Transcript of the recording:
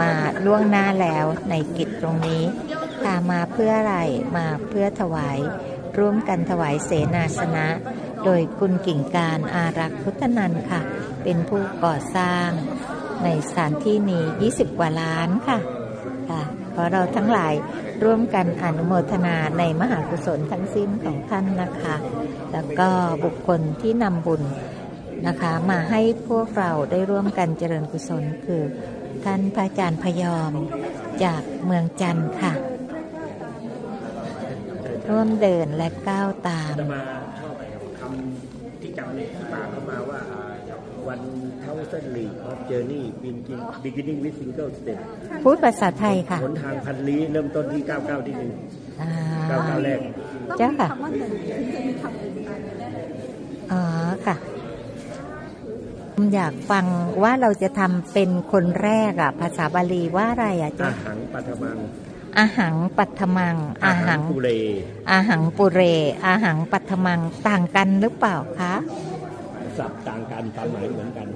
มาล่วงหน้าแล้วในกิจตรงนี้ค่ะมาเพื่ออะไรมาเพื่อถวาย ร่วมกันถวายเสนาสนะ โดยคุณกิ่งการอารักษ์พุทธนันค่ะ เป็นผู้ก่อสร้าง ในสถานที่นี้ 20 กว่าล้านค่ะค่ะเพราะเราทั้งหลายร่วมกันอนุโมทนาในมหากุศลทั้งสิ้นของท่านนะคะ แล้วก็บุคคลที่นำบุญ นะคะ มาให้พวกเราได้ร่วมกันเจริญกุศลคือท่านพระอาจารย์พยอมจากเมืองจันทร์ค่ะ ร่วมเดินและก้าวตามจะมาชอบคำที่จำที่ปากเข้ามาว่าวันเท่าเส้นลีออฟเจอร์นี่ beginning with single step พูดภาษาไทยค่ะหนทางพันลี้เริ่มต้นที่ 99 ที่หนึ่งอ่า99 แรก เจ้าค่ะ อ๋อค่ะ อยากฟังว่าเราจะทำเป็นคนแรกอะภาษาบาลีว่าอะไรอะอาเจ้าหังปัทมังอาหังปัทมังอาหังปุเรอาหังปุเรอาหังปัทมังต่างกันหรือเปล่าคะสับต่างกันความหมายเหมือนกัน